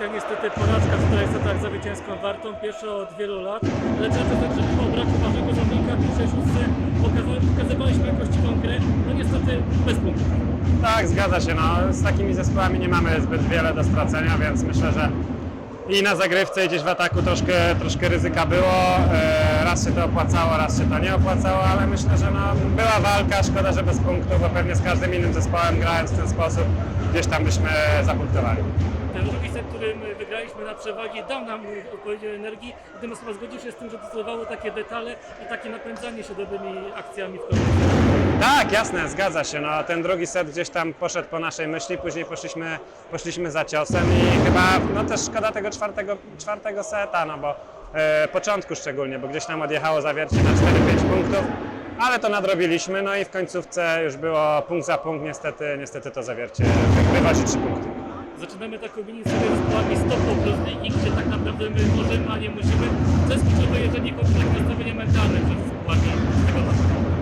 Niestety porażka w za zwycięską wartą, pierwsza od wielu lat, ale często tak, że mimo braku ważnego zawodnika w pierwszej szóstce pokazywaliśmy jakościową grę, no niestety bez punktów. Tak, zgadza się. No, z takimi zespołami nie mamy zbyt wiele do stracenia, więc myślę, że i na zagrywce, i gdzieś w ataku troszkę, troszkę ryzyka było. E, Raz się to opłacało, raz się to nie opłacało, ale myślę, że no, była walka. Szkoda, że bez punktów, bo pewnie z każdym innym zespołem grając w ten sposób gdzieś tam byśmy zapunktowali. Ten drugi set, którym wygraliśmy na przewagi, dał nam odpowiednią energii, natomiast chyba zgodził się z tym, że decydowały takie detale i takie napędzanie się dobrymi akcjami w końcu. Tak, jasne, zgadza się. No, ten drugi set gdzieś tam poszedł po naszej myśli, później poszliśmy, poszliśmy za ciosem i chyba no też szkoda tego czwartego, czwartego seta, no bo e, początku szczególnie, bo gdzieś nam odjechało zawiercie na 4-5 punktów, ale to nadrobiliśmy, no i w końcówce już było punkt za punkt, niestety, niestety to zawiercie wychodzi 3 punkty. Zaczynamy taką mini serię zespołami stop po plus ligi, gdzie tak naprawdę my możemy, a nie musimy. Co jest kluczowe, jeżeli chodzi o nastawienie mentalne przed zespołami tego?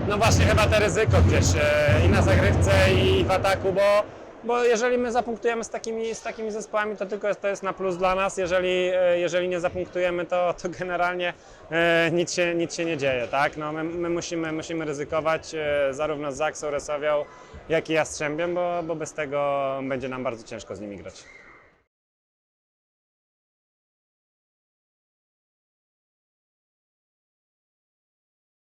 No właśnie chyba te ryzyko gdzieś e, i na zagrywce i w ataku, bo, bo jeżeli my zapunktujemy z takimi, z takimi zespołami, to tylko jest, to jest na plus dla nas. Jeżeli, e, jeżeli nie zapunktujemy, to, to generalnie e, nic, się, nic się nie dzieje. Tak? No, my, my musimy, musimy ryzykować e, zarówno z Zaksą, Resowią, jak i Jastrzębiem, bo, bo bez tego będzie nam bardzo ciężko z nimi grać.